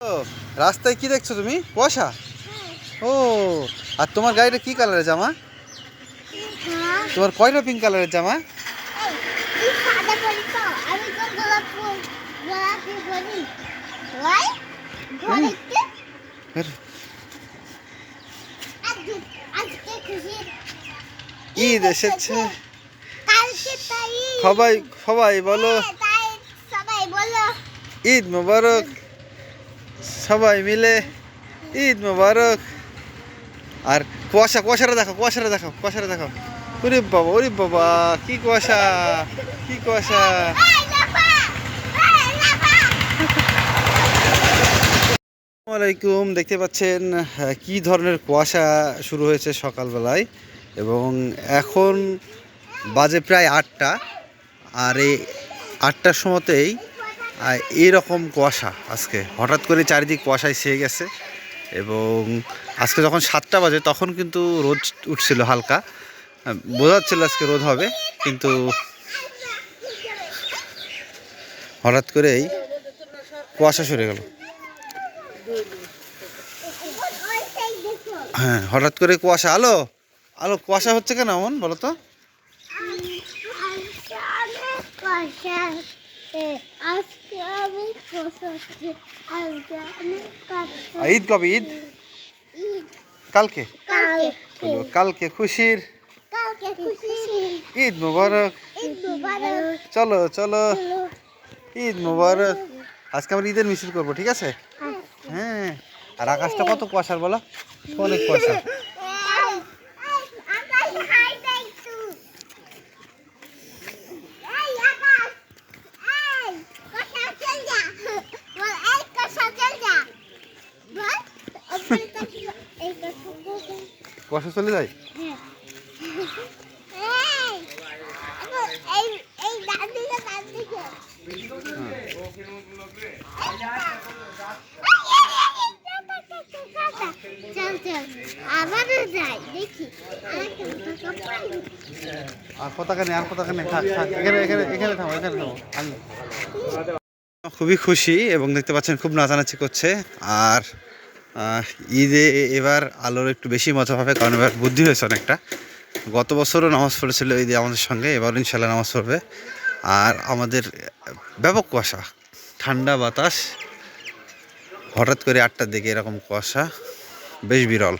ও, রাস্তায় কি দেখছ তুমি? কুয়াশা? ও আর তোমার গাড়িটা কি কালারের জামা? তোমার কয়টা পিঙ্ক কালারের জামা? ঈদ এসেছে। সবাই সবাই বলো। হ্যাঁ, তাই সবাই বলো। ঈদ মোবারক। সবাই মিলে ঈদ মোবারক। আর কুয়াশা কুয়াশাটা দেখো কুয়াশাটা দেখো কুয়াশাটা দেখো ওরে বাবা ওরে বাবা কি কুয়াশা কি কুয়াশা। আলাইকুম দেখতে পাচ্ছেন আহ, কি ধরনের কুয়াশা শুরু হয়েছে সকালবেলায়। এবং এখন বাজে প্রায় আটটা আর এই আটটার সময়তেই আহ, এইরকম কুয়াশা আজকে হঠাৎ করে চারিদিক কুয়াশায় ছেয়ে গেছে এবং আজকে যখন সাতটা বাজে তখন কিন্তু রোদ উঠছিল হালকা বোঝা যাচ্ছিল আজকে রোদ হবে কিন্তু হঠাৎ করেই কুয়াশা সরে গেল হ্যাঁ হঠাৎ করে কুয়াশা আলো আলো কুয়াশা হচ্ছে কেন এমন বলো তো ঈদ কবে ঈদ? কালকে? কালকে। খুশির? ঈদ মুবারক। চলো চলো। চলো। ঈদ মুবারক। আজকে আমরা ঈদের মিছিল করব ঠিক আছে? হ্যাঁ। আর আকাশটা কত কুয়াশার বলো? অনেক কুয়াশা আকাশ হাই দেয় একটু এই আকাশ এই কষা চল যা বল এই কষা চল যা বল ওপরে তাকিয়ে এই কষা চল যা কুয়াশা চলে যায় এই এখন এই এই ডান দিকে ডান দিকে চল চল আবারও যাই দেখি আরেকটা চলে যায়? আর আর নেই। থাক থাক খুবই খুশি এবং দেখতে পাচ্ছেন খুব নাচানাচি করছে। আর ঈদে এবার আলোর একটু বেশি মজা পাবে কারণ এবার বুদ্ধি হয়েছে অনেকটা। গত বছরও নামাজ পড়েছিল ঈদে আমাদের সঙ্গে, এবার ইনশাল্লাহ নামাজ পড়বে। আর আমাদের ব্যাপক কুয়াশা, ঠান্ডা বাতাস, হঠাৎ করে আটটার দিকে এরকম কুয়াশা, বেশ বিরল।